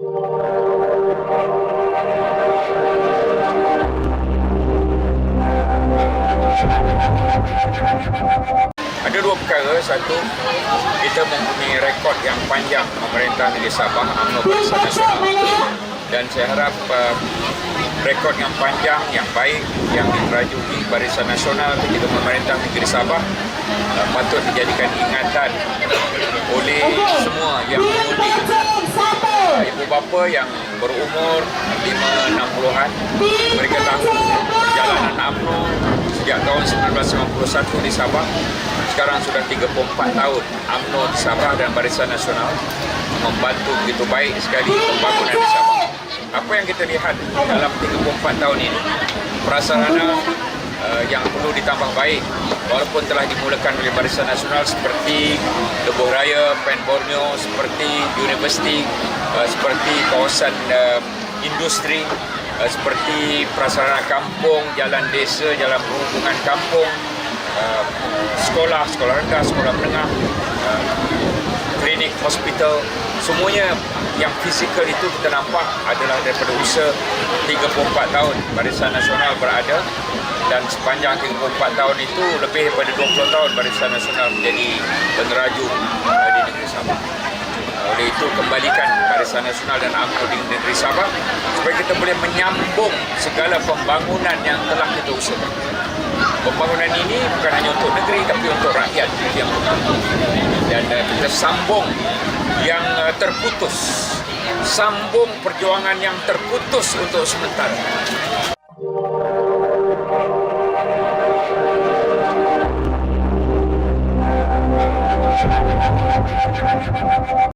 Ada dua perkara. Satu, kita mempunyai rekod yang panjang memerintah negeri Sabah UMNO Barisan Nasional. Dan saya harap uh, rekod yang panjang, yang baik, yang dirajuki Barisan Nasional ketika memerintah negeri Sabah uh, patut dijadikan ingatan oleh semua yang mengundi bapa yang berumur 5-60an mereka tahu perjalanan UMNO sejak tahun 1991 di Sabah. Sekarang sudah 34 tahun UMNO di Sabah dan Barisan Nasional membantu begitu baik sekali pembangunan di Sabah. Apa yang kita lihat dalam 34 tahun ini? Prasarana uh, yang perlu ditambah baik walaupun telah dimulakan oleh Barisan Nasional seperti Lebuh Raya, Pen Borneo, seperti universiti, uh, seperti kawasan uh, industri, uh, seperti prasarana kampung, jalan desa, jalan perhubungan kampung, uh, sekolah, sekolah rendah, sekolah menengah, klinik, hospital, semuanya yang fizikal itu kita nampak adalah daripada usaha 34 tahun Barisan Nasional berada dan sepanjang 34 tahun itu lebih daripada 20 tahun Barisan Nasional menjadi peneraju di negeri Sabah. Oleh itu kembalikan Barisan Nasional dan UMNO di negeri Sabah supaya kita boleh menyambung segala pembangunan yang telah kita usahakan. Pembangunan ini bukan hanya untuk negeri tapi untuk rakyat yang dan uh, kita sambung yang uh, terputus sambung perjuangan yang terputus untuk sementara